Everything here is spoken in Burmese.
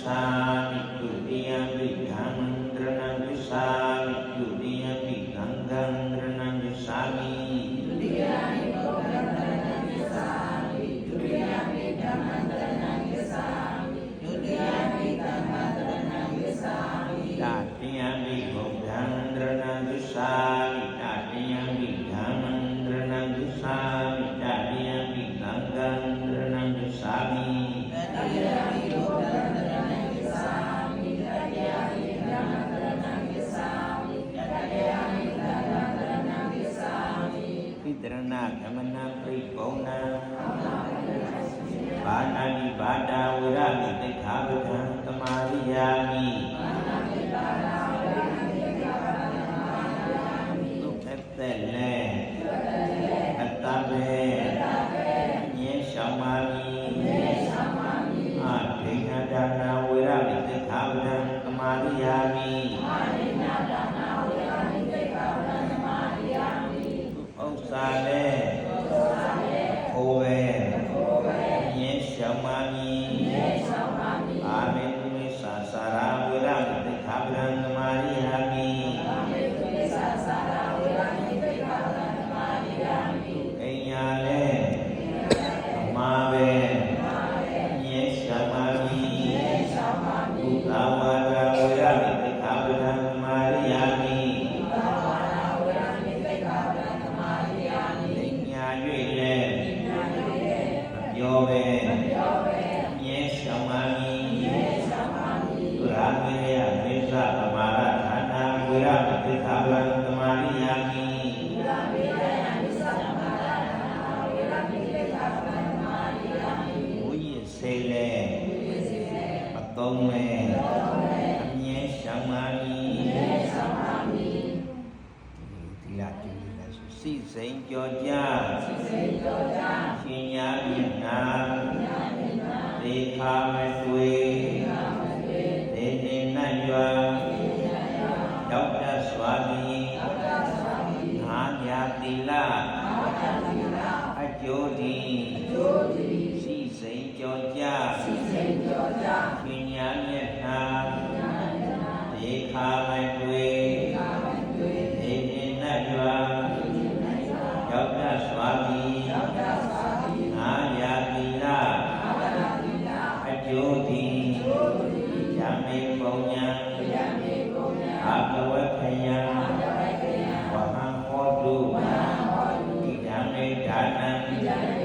Ikuti ikutiya bidhan renang bisa နာတိဘာဒာဝရမိတိခာပဒံသမာရိယာမိသုတ်သက်လေအတ္တဘေညေရှောင်းမာမိအာဒိဋ္ဌဒါနာဝရမိတိခာပဒံသမာရိယာမိဥစ္စာလေ ရှောင်းမာမိအာမေ လေအသုံးမဲ့အမြဲရှောင်မာမီဒီလာကြည့်လိုက်ဆိုစိစိန်ကြောကြရှင်ညာမြတ်နာဒေခာမတွေ့ဒေနေနတ်ရွာဒေါက်တာစွာမီငါညာတိလအကျိုးဒီ ကြောကြစိတ်စိတ်ကြောကြပညာမျက်နှာဒေခာမိုင်တွေဒေနေနတ်ရွာယောက်ျားစွာမီအာယာတိလအကျိုးတိယမေပုံညာအပဝေခယဝဟံဟောတုဣဒံမေဒါနံ